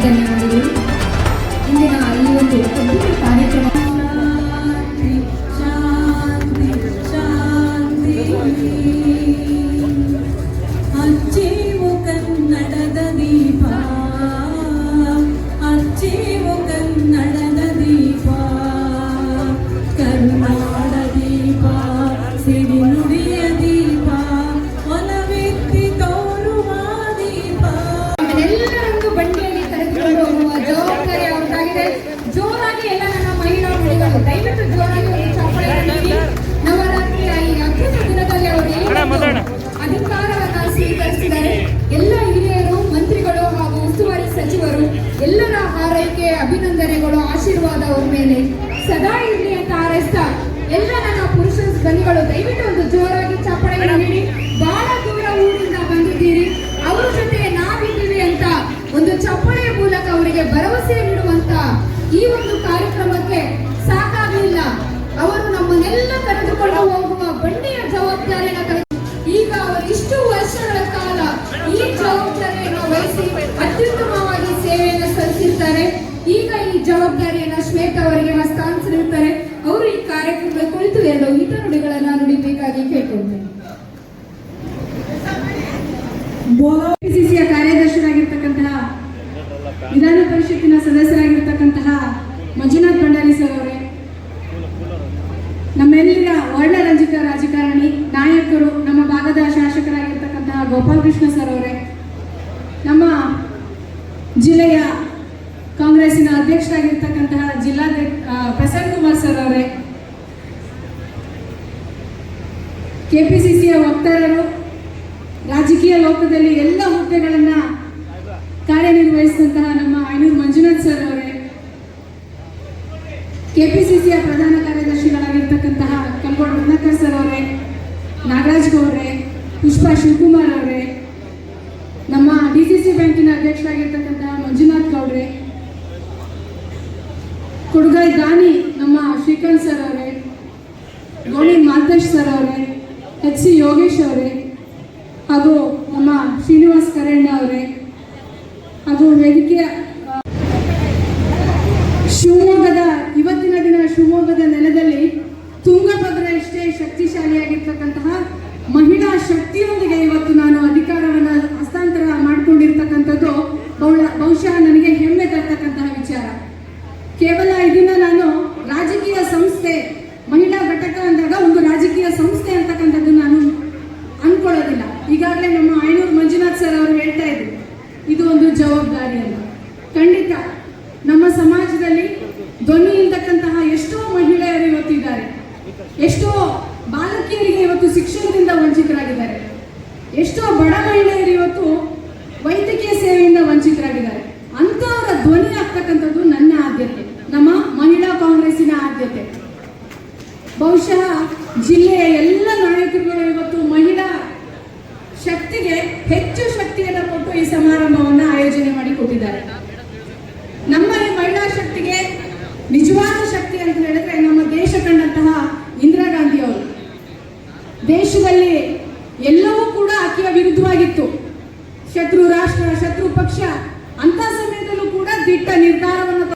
Hasta luego. ಅಭಿನಂದನೆಗಳು ಆಶೀರ್ವಾದ ಅವ್ರ ಮೇಲೆ. ಸದಾ ಇರ್ಲಿ ಅಂತ ಹಾರೈಸ್ತಾ ಜವಾಬ್ದಾರಿಯನ್ನು ಅವರಿಗೆ ಹಸ್ತಾಂತರಿಸುತ್ತಾರೆ ಅವರು ಈ ಕಾರ್ಯಕ್ರಮದ ಕುರಿತು ಎರಡು ಹಿತನುಡಿಗಳನ್ನ ನುಡಿಬೇಕಾಗಿ ಕೇಳ್ಕೊಳ್ತೇನೆ ಕಾರ್ಯದರ್ಶಿಯಾಗಿರ್ತಕ್ಕಂತಹ ವಿಧಾನ ಪರಿಷತ್ತಿನ ಸದಸ್ಯರಾಗಿರ್ತಕ್ಕಂತಹ ಮಂಜುನಾಥ್ ಭಂಡಾರಿ ಸರ್ ಅವರೇ ನಮ್ಮೆಲ್ಲರ ವರ್ಣರಂಜಿತ ರಾಜಕಾರಣಿ ನಾಯಕರು, ನಮ್ಮ ಭಾಗದ ಶಾಸಕರಾಗಿರ್ತಕ್ಕಂತಹ ಗೋಪಾಲಕೃಷ್ಣ ಸರ್ ಅವರೇ, ನಮ್ಮ ಜಿಲ್ಲೆಯ ಕಾಂಗ್ರೆಸ್ಸಿನ ಅಧ್ಯಕ್ಷರಾಗಿರ್ತಕ್ಕಂತಹ ಜಿಲ್ಲಾಧ್ಯಕ್ಷ ಪ್ರಸನ್ನ ಕುಮಾರ್ ಸರ್ ಅವರೇ. ಕೆಪಿಸಿಸಿಯ ವಕ್ತಾರರು, ರಾಜಕೀಯ ಲೋಕದಲ್ಲಿ ಎಲ್ಲ ಹುದ್ದೆಗಳನ್ನ ಕಾರ್ಯನಿರ್ವಹಿಸಿದಂತಹ ನಮ್ಮ ಐನೂರು ಮಂಜುನಾಥ್ ಸರ್ ಅವರೇ. ಕೆಪಿಸಿಸಿಯ ಪ್ರಧಾನ ಕಾರ್ಯದರ್ಶಿಗಳಾಗಿರ್ತಕ್ಕಂತಹ ಕಲ್ಗೋಡ್ ರತ್ನಾಕರ್ ಸರ್ ಅವರೇ, ನಾಗರಾಜ್ ಗೌಡ್ರೆ ಪುಷ್ಪಾ ಶಿವಕುಮಾರ್ ಅವರೇ, ನಮ್ಮ ಡಿ ಸಿ ಸಿ ಬ್ಯಾಂಕಿನ ಅಧ್ಯಕ್ಷರಾಗಿರ್ತಕ್ಕಂತಹ ಮಂಜುನಾಥ್ ಗೌಡ್ರೆ ಕುಡುಗಾಯ್ ದಾನಿ ನಮ್ಮ ಶ್ರೀಕಾಂತ್ ಸರ್ ಅವರೇ, ಗೌಳಿ ಮಾಲ್ತೇಶ್ ಸರ್ ಅವರೇ, ಎಚ್ ಸಿ ಯೋಗೇಶ್ ಅವರೇ, ಹಾಗೂ ನಮ್ಮ ಶ್ರೀನಿವಾಸ್ ಕರೆಣ್ಣ ಅವರೇ ಅದು ವೇದಿಕೆ ಶಿವಮೊಗ್ಗದ ಇವತ್ತಿನ ದಿನ ಶಿವಮೊಗ್ಗದ ನೆಲದಲ್ಲಿ ತುಂಗಭದ್ರ ಎಷ್ಟೇ ಶಕ್ತಿಶಾಲಿಯಾಗಿರ್ತಕ್ಕಂತಹ ಮಹಿಳಾ ಶಕ್ತಿಯೊಂದಿಗೆ ಇವತ್ತು ನಾನು ಅಧಿಕಾರವನ್ನು ಹಸ್ತಾಂತರ ಮಾಡಿಕೊಂಡಿರ್ತಕ್ಕಂಥದ್ದು ಬಹುಶಃ ನನಗೆ ಹೆಮ್ಮೆ ತರ್ತಕ್ಕಂತಹ ವಿಚಾರ. ಕೇವಲ ಇದನ್ನ ನಾನು ರಾಜಕೀಯ ಸಂಸ್ಥೆ ಮಹಿಳಾ ಘಟಕ ಅಂದಾಗ ಒಂದು ರಾಜಕೀಯ ಸಂಸ್ಥೆ ಅಂತಕ್ಕಂಥದ್ದು ನಾನು ಅನ್ಕೊಳ್ಳೋದಿಲ್ಲ ಈಗಾಗಲೇ ನಮ್ಮ ಐನೂರು ಮಂಜುನಾಥ್ ಸರ್ ಅವರು ಹೇಳ್ತಾ ಇದ್ರು ಇದು ಒಂದು ಜವಾಬ್ದಾರಿ ಅಂತ ಖಂಡಿತ ನಮ್ಮ ಸಮಾಜದಲ್ಲಿ ಧ್ವನಿ ಇಲ್ತಕ್ಕಂತಹ ಎಷ್ಟೋ ಮಹಿಳೆಯರು ಇವತ್ತಿದ್ದಾರೆ. ಎಷ್ಟೋ ಬಾಲಕಿಯರಿಗೆ ಇವತ್ತು ಶಿಕ್ಷಣದಿಂದ ವಂಚಿತರಾಗಿದ್ದಾರೆ. ಎಷ್ಟೋ ಬಡ ಮಹಿಳೆಯರು ಇವತ್ತು ವೈದ್ಯಕೀಯ ಸೇವೆಯಿಂದ ವಂಚಿತರಾಗಿದ್ದಾರೆ. ಅಂತವರ ಧ್ವನಿ ಆಗ್ತಕ್ಕಂಥದ್ದು ನನ್ನ ಆದ್ಯತೆ, ನಮ್ಮ ಮಹಿಳಾ ಕಾಂಗ್ರೆಸ್ಸಿನ ಆದ್ಯತೆ. ಬಹುಶಃ ಜಿಲ್ಲೆಯ ಎಲ್ಲ ನಾಯಕರುಗಳು ಇವತ್ತು ಮಹಿಳಾ ಶಕ್ತಿಗೆ ಹೆಚ್ಚು ಶಕ್ತಿಯನ್ನು ಕೊಟ್ಟು ಈ ಸಮಾರಂಭವನ್ನು ಆಯೋಜನೆ ಮಾಡಿ ಕೊಟ್ಟಿದ್ದಾರೆ. ನಮ್ಮ ಈ ಮಹಿಳಾ ಶಕ್ತಿಗೆ ನಿಜವಾದ ಶಕ್ತಿ ಅಂತ ಹೇಳಿದ್ರೆ ನಮ್ಮ ದೇಶ ಕಂಡಂತಹ ಇಂದಿರಾ ಗಾಂಧಿ ಅವರು. ದೇಶದಲ್ಲಿ ಎಲ್ಲವೂ ಕೂಡ ಆಕೆಯ ವಿರುದ್ಧವಾಗಿತ್ತು. ಶತ್ರು ರಾಷ್ಟ್ರ, ಶತ್ರು ಪಕ್ಷ ಅಂತ ಸಮಯದಲ್ಲೂ ಕೂಡ ದಿಟ್ಟ ನಿರ್ಧಾರವನ್ನು